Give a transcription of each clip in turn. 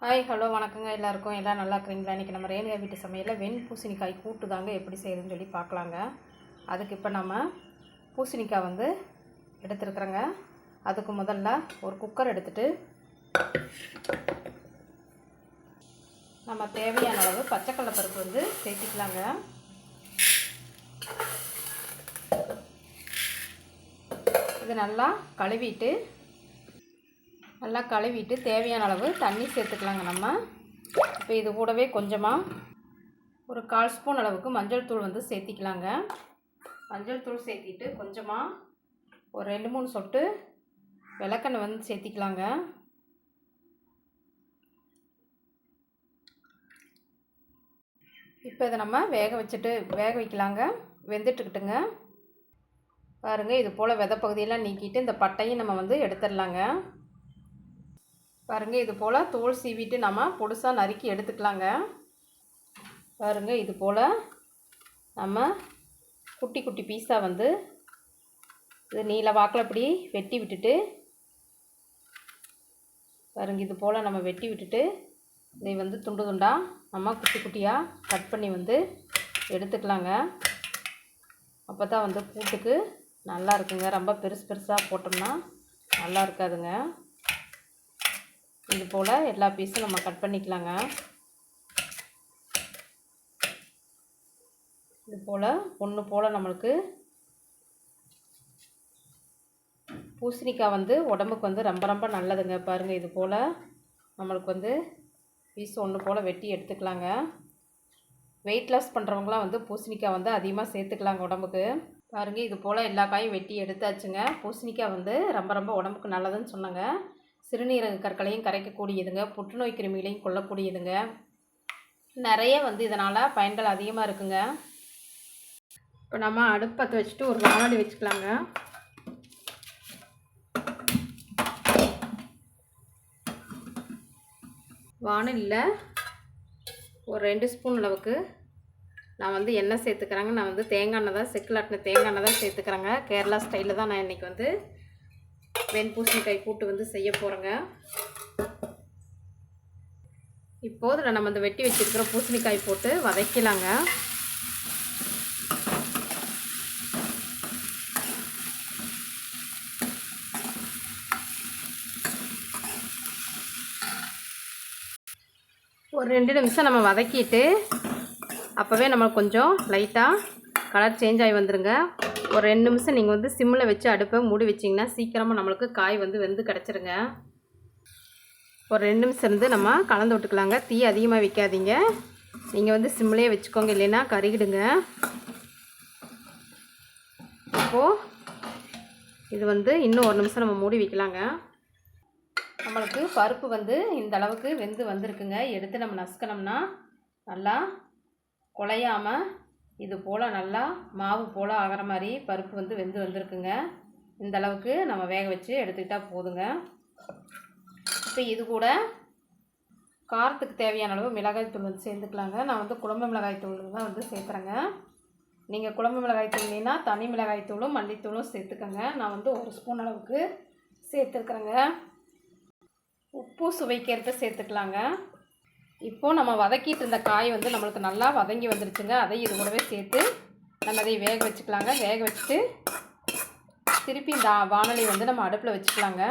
Hi hello வணக்கங்க. எல்லாருக்கும் எல்லாம் நல்லா இருக்கிறீங்களா? இன்றைக்கி நம்ம ரேணுகா வீட்டு சமையலில் வெண் பூசணிக்காய் கூட்டு தாங்க எப்படி செய்யுதுன்னு சொல்லி பார்க்கலாங்க. அதுக்கு இப்போ நம்ம பூசணிக்காய் வந்து எடுத்துருக்குறோங்க. அதுக்கு முதல்ல ஒரு குக்கர் எடுத்துட்டு நம்ம தேவையான அளவு பச்சைக்கடலை பருப்பு வந்து சேர்த்திக்கலாங்க. இது நல்லா கழுவிட்டு நல்லா கழுவிட்டு தேவையான அளவு தண்ணி சேர்த்துக்கலாங்க நம்ம. இப்போ இது கூடவே கொஞ்சமாக ஒரு கால் ஸ்பூன் அளவுக்கு மஞ்சள் தூள் வந்து சேர்த்திக்கலாங்க. மஞ்சள் தூள் சேர்த்திட்டு கொஞ்சமாக ஒரு ரெண்டு மூணு சொட்டு விளக்கெண்ணெய் வந்து சேர்த்திக்கலாங்க. இப்போ இதை நம்ம வேக வச்சுட்டு வேக வைக்கலாங்க. வெந்துட்டுக்கிட்டுங்க. பாருங்கள் இது போல் விதை பகுதியெல்லாம் நீக்கிட்டு இந்த பட்டையும் நம்ம வந்து எடுத்துடலாங்க. பாருங்கள் இது போல் தோல் சீவிட்டு நம்ம பொடுசாக நறுக்கி எடுத்துக்கலாங்க. பாருங்கள் இது போல் நம்ம குட்டி குட்டி பீஸாக வந்து இது நீல வாக்கில் இப்படி வெட்டி விட்டுட்டு பாருங்க இது போல் நம்ம வெட்டி விட்டுட்டு இதை வந்து துண்டு துண்டாக நம்ம குட்டி குட்டியாக கட் பண்ணி வந்து எடுத்துக்கலாங்க. அப்போ தான் வந்து கூட்டுக்கு நல்லா இருக்குங்க. ரொம்ப பெருசு பெருசாக போட்டோம்னா நல்லா இருக்காதுங்க. இது போல் எல்லா பீஸும் நம்ம கட் பண்ணிக்கலாங்க. இது போல் ஒன்று போல் நம்மளுக்கு பூசணிக்காய் வந்து உடம்புக்கு வந்து ரொம்ப ரொம்ப நல்லதுங்க. பாருங்கள் இது போல் நம்மளுக்கு வந்து பீஸ் ஒன்று போல் வெட்டி எடுத்துக்கலாங்க. வெயிட் லாஸ் பண்ணுறவங்களாம் வந்து பூசணிக்காய் வந்து அதிகமாக சேர்த்துக்கலாங்க உடம்புக்கு. பாருங்கள் இது போல் எல்லா காயும் வெட்டி எடுத்தாச்சுங்க. பூசணிக்காய் வந்து ரொம்ப ரொம்ப உடம்புக்கு நல்லதுன்னு சொன்னாங்க. சிறுநீரக கற்களையும் கரைக்கக்கூடியதுங்க. புற்றுநோய் கிருமிகளையும் கொல்லக்கூடியதுங்க. நிறைய வந்து இதனால் பயன்கள் அதிகமாக இருக்குங்க. இப்போ நம்ம அடுப்பத்தை வச்சுட்டு ஒரு வானொலி வச்சுக்கலாங்க. வானலியில் ஒரு ரெண்டு ஸ்பூன் அளவுக்கு நான் வந்து எண்ணெய் சேர்த்துக்கிறேங்க. நான் வந்து தேங்காய் எண்ணெய் தான் செக்கில் ஆட்டின தேங்காய் எண்ணெய் தான் சேர்த்துக்கிறேங்க. கேரளா ஸ்டைலில் தான் நான் இன்றைக்கி வந்து வெண்பூசணிக்காய் கூட்டு வந்து செய்ய போகிறேங்க இப்போது நம்ம இந்த வெட்டி வச்சுருக்கிற பூசணிக்காய் போட்டு வதக்கலாங்க. ஒரு ரெண்டு நிமிஷம் நம்ம வதக்கிட்டு அப்போவே நம்ம கொஞ்சம் லைட்டாக கலர் சேஞ்ச் ஆகி வந்துருங்க. ஒரு ரெண்டு நிமிஷம் நீங்கள் வந்து சிம்மில் வச்சு அடுப்பை மூடி வச்சிங்கன்னா சீக்கிரமாக நம்மளுக்கு காய் வந்து வெந்து கிடச்சிருங்க. ஒரு ரெண்டு நிமிஷம் இருந்து நம்ம கலந்து விட்டுக்கலாங்க. தீ அதிகமாக வைக்காதீங்க. நீங்கள் வந்து சிம்லேயே வச்சுக்கோங்க. இல்லைன்னா கருகிடுங்க. இப்போது இது வந்து இன்னும் ஒரு நிமிஷம் நம்ம மூடி வைக்கலாங்க. நம்மளுக்கு பருப்பு வந்து இந்த அளவுக்கு வெந்து வந்திருக்குங்க. எடுத்து நம்ம நசுக்கணும்னா நல்லா குலையாமல் இது போல் நல்லா மாவு போல் ஆகிற மாதிரி பருப்பு வந்து வெந்து வந்திருக்குங்க. இந்த அளவுக்கு நம்ம வேக வச்சு எடுத்துக்கிட்டால் போதுங்க. இப்போ இது கூட காரத்துக்கு தேவையான அளவு மிளகாய் தூள் வந்து சேர்த்துக்கலாங்க. நான் வந்து குழம்பு மிளகாய் தூள் தான் வந்து சேர்க்குறேங்க. நீங்கள் குழம்பு மிளகாய் தூள்னா தனி மிளகாய் தூளும் மல்லித்தூளும் சேர்த்துக்கோங்க. நான் வந்து ஒரு ஸ்பூன் அளவுக்கு சேர்த்துருக்குறேங்க. உப்பு சுவைக்கிறத சேர்த்துக்கலாங்க. இப்போது நம்ம வதக்கிட்டு இருந்த காய் வந்து நம்மளுக்கு நல்லா வதங்கி வந்துருச்சுங்க. அதை இது கூடவே சேர்த்து நம்ம அதை வேக வச்சுக்கலாங்க. வேக வச்சுட்டு திருப்பி இந்த வானொலி வந்து நம்ம அடுப்பில் வச்சுக்கலாங்க.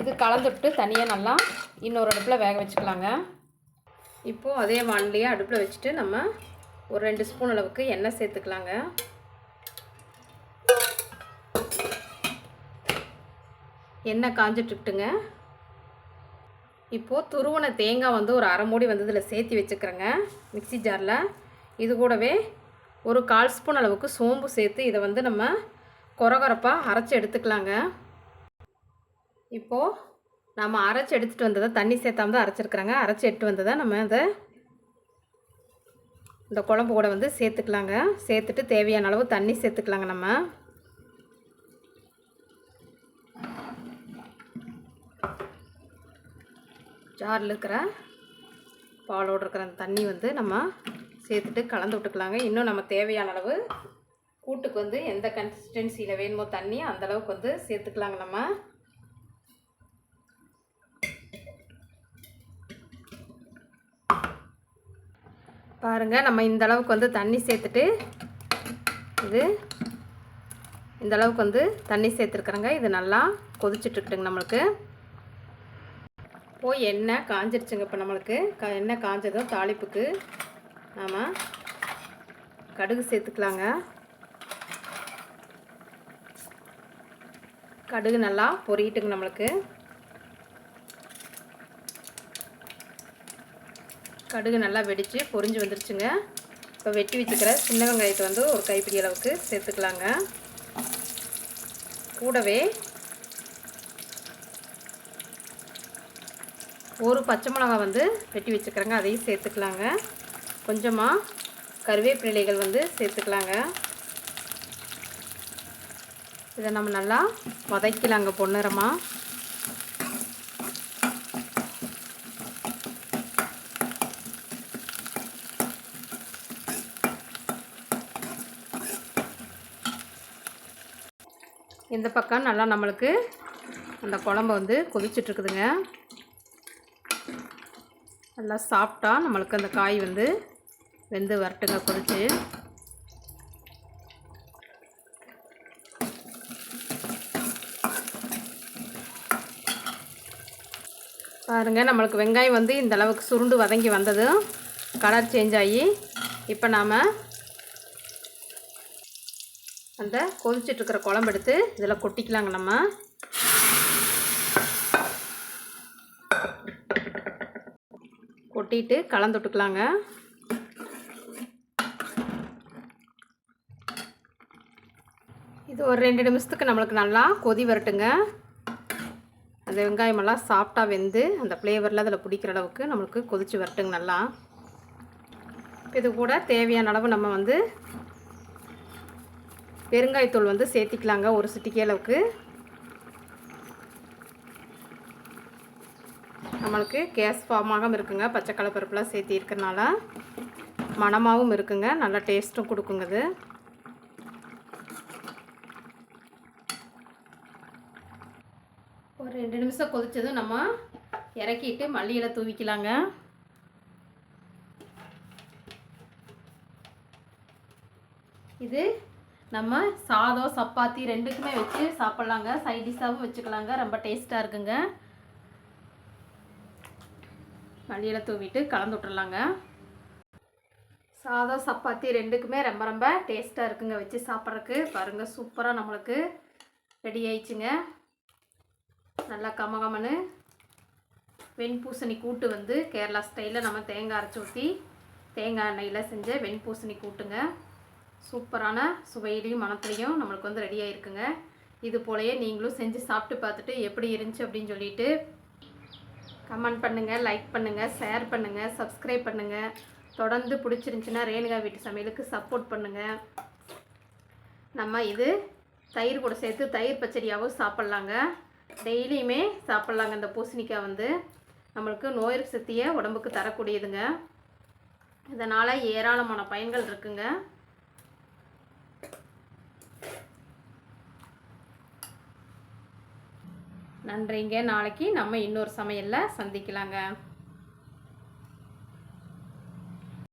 இது கலந்துவிட்டு தனியாக நல்லா இன்னொரு அடுப்பில் வேக வச்சுக்கலாங்க. இப்போது அதே வானிலையை அடுப்பில் வச்சுட்டு நம்ம ஒரு ரெண்டு ஸ்பூன் அளவுக்கு எண்ணெய் சேர்த்துக்கலாங்க. எண்ணெய் காஞ்சிட்ருக்குட்டுங்க? இப்போது துருவன தேங்காய் வந்து ஒரு அரை மூடி வந்து இதில் சேர்த்து வச்சுக்கிறேங்க மிக்சி ஜாரில். இது கூடவே ஒரு கால் ஸ்பூன் அளவுக்கு சோம்பு சேர்த்து இதை வந்து நம்ம குறகுறப்பாக அரைச்சி எடுத்துக்கலாங்க. இப்போது நம்ம அரைச்சி எடுத்துகிட்டு வந்ததை தண்ணி சேர்த்தாம தான் அரைச்சிருக்கிறாங்க. அரைச்சி எடுத்து வந்ததை நம்ம அதை இந்த குழம்பு கூட வந்து சேர்த்துக்கலாங்க. சேர்த்துட்டு தேவையான அளவு தண்ணி சேர்த்துக்கலாங்க நம்ம. ஜாரில் இருக்கிற பாலோடு இருக்கிற அந்த தண்ணி வந்து நம்ம சேர்த்துட்டு கலந்து விட்டுக்கலாங்க. இன்னும் நம்ம தேவையான அளவு கூட்டுக்கு வந்து எந்த கன்சிஸ்டன்சியில் வேணுமோ தண்ணி அந்தளவுக்கு வந்து சேர்த்துக்கலாங்க நம்ம. பாருங்கள் நம்ம இந்த அளவுக்கு வந்து தண்ணி சேர்த்துட்டு இது இந்த அளவுக்கு வந்து தண்ணி சேர்த்துருக்குறேங்க. இது நல்லா கொதிச்சுட்ருக்குட்டுங்க நம்மளுக்கு. போய் எண்ணெய் காஞ்சிருச்சுங்க இப்போ நம்மளுக்கு. க எண்ணெய் காஞ்சதும் தாளிப்புக்கு நாம் கடுகு சேர்த்துக்கலாங்க. கடுகு நல்லா பொறிட்டுங்க நம்மளுக்கு. கடுகு நல்லா வெடித்து பொரிஞ்சு வந்துருச்சுங்க. இப்போ வெட்டி வச்சுக்கிற சின்ன வெங்காயத்தை வந்து ஒரு கைப்பிடி அளவுக்கு சேர்த்துக்கலாங்க. கூடவே ஒரு பச்சை மிளகா வந்து வெட்டி வச்சுக்கிறேங்க. அதையும் சேர்த்துக்கலாங்க. கொஞ்சமாக கருவேப்பிலைகள் வந்து சேர்த்துக்கலாங்க. இதை நம்ம நல்லா வதக்கலாங்க பொன்னிறமாக இந்த பக்கம் நல்லா நம்மளுக்கு அந்த குழம்பு வந்து கொதிச்சிட்ருக்குதுங்க நல்லா சாப்பிட்டா நம்மளுக்கு அந்த காய் வந்து வெந்து வரட்டுங்க கொதிச்சு. பாருங்கள் நம்மளுக்கு வெங்காயம் வந்து இந்த அளவுக்கு சுருண்டு வதங்கி வந்ததும் கலர் சேஞ்ச் ஆகி இப்போ நாம் அந்த கொதிச்சிட்ருக்கிற குழம்பு எடுத்து இதில் கொட்டிக்கலாங்க நம்ம. கொட்டிட்டு கலந்து விட்டுக்கலாங்க. இது ஒரு ரெண்டு நிமிஷத்துக்கு நம்மளுக்கு நல்லா கொதி வரட்டுங்க. அந்த வெங்காயமெல்லாம் சாஃப்டாக வெந்து அந்த ஃப்ளேவரில் அதில் பிடிக்கிற அளவுக்கு நம்மளுக்கு கொதித்து வரட்டுங்க நல்லா. இது கூட தேவையான அளவு நம்ம வந்து பெருங்காயத்தூள் வந்து சேர்த்திக்கலாங்க ஒரு சிட்டிக்கே அளவுக்கு. நம்மளுக்கு கேஸ் ஃபார்மாகவும் இருக்குங்க. பச்சை கலப்பருப்புலாம் சேர்த்தி இருக்கிறனால மணமாகவும் இருக்குங்க. நல்லா டேஸ்ட்டும் கொடுக்குங்க இது ஒரு ரெண்டு நிமிஷம் கொதித்ததும் நம்ம இறக்கிட்டு மல்லியில் தூவிக்கலாங்க. இது நம்ம சாதம் சப்பாத்தி ரெண்டுக்குமே வச்சு சாப்பிட்லாங்க. சைட் டிஷ்ஷாகவும் வச்சுக்கலாங்க. ரொம்ப டேஸ்ட்டாக இருக்குங்க. மல்லியில் தூவிட்டு கலந்து விட்டுறலாங்க. சாதம் சப்பாத்தி ரெண்டுக்குமே ரொம்ப ரொம்ப டேஸ்ட்டாக இருக்குங்க வச்சு சாப்பிட்றதுக்கு. பாருங்கள் சூப்பராக நம்மளுக்கு ரெடி ஆயிடுச்சுங்க. நல்லா கமகமனு வெண்பூசணி கூட்டு வந்து கேரளா ஸ்டைலில் நம்ம தேங்காய் அரைச்சி ஊற்றி தேங்காய் எண்ணெயில் செஞ்ச வெண்பூசணி கூட்டுங்க. சூப்பரான சுவையிலையும் மனத்துலையும் நம்மளுக்கு வந்து ரெடி ஆகிருக்குங்க இது போலயே நீங்களும் செஞ்சு சாப்பிட்டு பார்த்துட்டு எப்படி இருந்துச்சு அப்படின்னு சொல்லிட்டு கமெண்ட் பண்ணுங்கள் லைக் பண்ணுங்கள் ஷேர் பண்ணுங்கள் சப்ஸ்கிரைப் பண்ணுங்கள் தொடர்ந்து பிடிச்சிருந்துச்சின்னா ரேணுகா வீட்டு சமையலுக்கு சப்போர்ட் பண்ணுங்கள் நம்ம இது தயிர் கூட சேர்த்து தயிர் பச்சடியாகவும் சாப்பிட்லாங்க. டெய்லியுமே சாப்பிட்லாங்க இந்த பூசணிக்காய் வந்து. நம்மளுக்கு நோய் சக்தியை உடம்புக்கு தரக்கூடியதுங்க. இதனால் ஏராளமான பயன்கள் இருக்குங்க. நன்றிங்க. நாளைக்கு நம்ம இன்னொரு சமையலில் சந்திக்கலாங்க.